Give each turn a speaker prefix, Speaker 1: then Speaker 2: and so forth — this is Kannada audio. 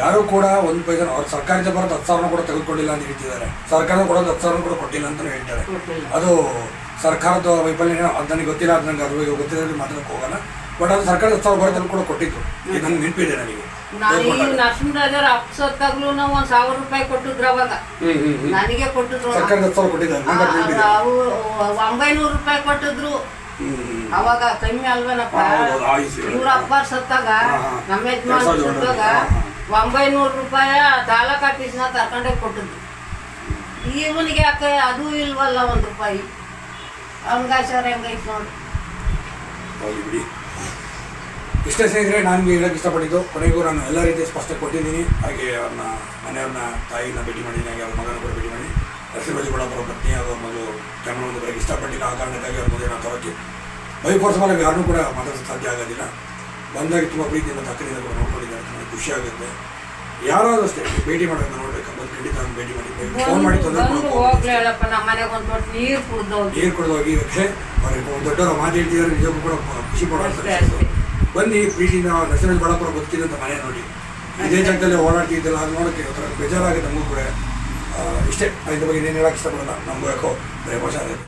Speaker 1: ಯಾರು ಕೂಡ ಒಂದು ಪೈಸೆ ಅವ್ರ ಸರ್ಕಾರದಿಂದ ಬರೋದು ಹತ್ತು ಸಾವಿರ ಕೂಡ ತೆಗೆದುಕೊಂಡಿಲ್ಲ ಅಂತ ಹೇಳ್ತಿದ್ದಾರೆ. ಸರ್ಕಾರ ಕೊಡೋದು ಹತ್ತು ಸಾವಿರ ಕೂಡ ಕೊಟ್ಟಿಲ್ಲ ಅಂತ ಹೇಳ್ತಾರೆ. ಅದು ಸರ್ಕಾರದ ವೈಫಲ್ಯ ಅದು ನನಗೆ ಗೊತ್ತಿಲ್ಲ ಅದು ನನಗೆ ಅದ್ರ ಗೊತ್ತಿರೋದು ಮಾತಾಡಕ್ಕೆ ಹೋಗಲ್ಲ. ಬಟ್ ಅದು ಸರ್ಕಾರದ ಹತ್ತು ಸಾವಿರ ಬರೋದನ್ನು ಕೂಡ ಕೊಟ್ಟಿತ್ತು ಇದು ನನಗೆ ನೆನಪಿದೆ ನನಗೆ.
Speaker 2: ನನಗೆ ಕೊಟ್ಟಿದ್ರು. ಒಂಬೈನೂರು ರೂಪಾಯಿ ಕೊಟ್ಟಿದ್ರು. ಅವಾಗ ಕಮ್ಮಿ ಅಲ್ವೇನಪ್ಪ. ಇವ್ರ ಅಪ್ಪಾರ್ ಸತ್ತಾಗ. ನಮ್ಮ ಯಜಮಾನ್. ಸತ್ತಾಗ ಒಂಬೈನೂರು ರೂಪಾಯ ತಾಲೂಕ್ ಆಫೀಸ್ನ ತರ್ಕೊಂಡೆ ಕೊಟ್ಟಿದ್ದು ಇವನಿಗೆ ಯಾಕೆ ಅದು ಇಲ್ವಲ್ಲ ಒಂದು ರೂಪಾಯಿ? ಅಂಗಾಚಾರ ಹೆಂಗೈತೆ ನೋಡಿ.
Speaker 1: ಇಷ್ಟೇ ಸ್ನೇಹಿತರೆ ನಾನು ಹೇಳಕ್ಕೆ ಇಷ್ಟಪಟ್ಟಿದ್ದು ಕೊನೆಗೂ ನಾನು ಎಲ್ಲ ರೀತಿಯ ಸ್ಪಷ್ಟ ಕೊಟ್ಟಿದ್ದೀನಿ. ಹಾಗೆ ಅವ್ರನ್ನ ಮನೆಯವ್ರನ್ನ ತಾಯಿನ ಭೇಟಿ ಮಾಡಿದ್ದೀನಿ ಹಾಗೆ ಅವ್ರ ಮಗನ ಕೂಡ ಭೇಟಿ ಅವರ ಪತ್ನಿ ಅದು ಅವ್ರ ಮಗಳು ಮುಂದೆ ಬರೋಕ್ಕೆ ಇಷ್ಟಪಟ್ಟಿಲ್ಲ. ಆ ಕಾರಣಕ್ಕಾಗಿ ಅವ್ರ ಮದುವೆ ನಾವು ತರೋಕ್ಕೆ ಮೇಲೆ ಯಾರನ್ನೂ ಕೂಡ ಮಾತಾಡೋಕ್ಕೆ ಸಾಧ್ಯ ಆಗೋದಿಲ್ಲ. ಬಂದಾಗ ತುಂಬ ಪ್ರೀತಿಯಿಂದ ತಕ್ಕನಿಂದ ಕೂಡ ನೋಡ್ಕೊಂಡಿದ್ದಾರೆ. ತುಂಬ ಖುಷಿ ಆಗುತ್ತೆ. ಯಾರಾದ್ರೂ ಅಷ್ಟೇ ಭೇಟಿ ಮಾಡೋದನ್ನ ನೋಡ್ಬೇಕು. ಬಂದು ಖಂಡಿತ ಅವ್ನು ಭೇಟಿ ಮಾಡಿ. ಫೋನ್ ಮಾಡಿ ತೊಂದರೆ
Speaker 2: ಬಂದು ಒಂದ್ ನೀರು ಕುಡ್ದು ಹೋಗಿ
Speaker 1: ಅವ್ರಿಗೆ ದೊಡ್ಡವರು ಮಾತು ಹೇಳ್ತಿದ್ದಾರೆ. ನಿಜಕ್ಕೂ ಕೂಡ ಖುಷಿ
Speaker 2: ಅಷ್ಟೇ.
Speaker 1: ಬನ್ನಿ ಪ್ರೀತಿನ ನರಸಿಂಹ ಬಡಪುರ ಬದುಕಿದಂಥ ಮನೆ ನೋಡಿ. ಇದೇ ಜಾಗದಲ್ಲಿ ಓಡಾಡ್ತಿದ್ದಲ್ಲ ಅದು ನೋಡೋಕ್ಕೆ ಒಂಥರ ಬೇಜಾರಾಗುತ್ತೆ ನಮಗೂ ಕೂಡ ಇಷ್ಟೇ ಇದ್ರ ಬಗ್ಗೆ ಇನ್ನೇನು ಹೇಳಕ್ಕೆ ಇಷ್ಟಪಡಲ್ಲ ನಮಗೂ ಯಾಕೋ ಬರೀ ವರ್ಷ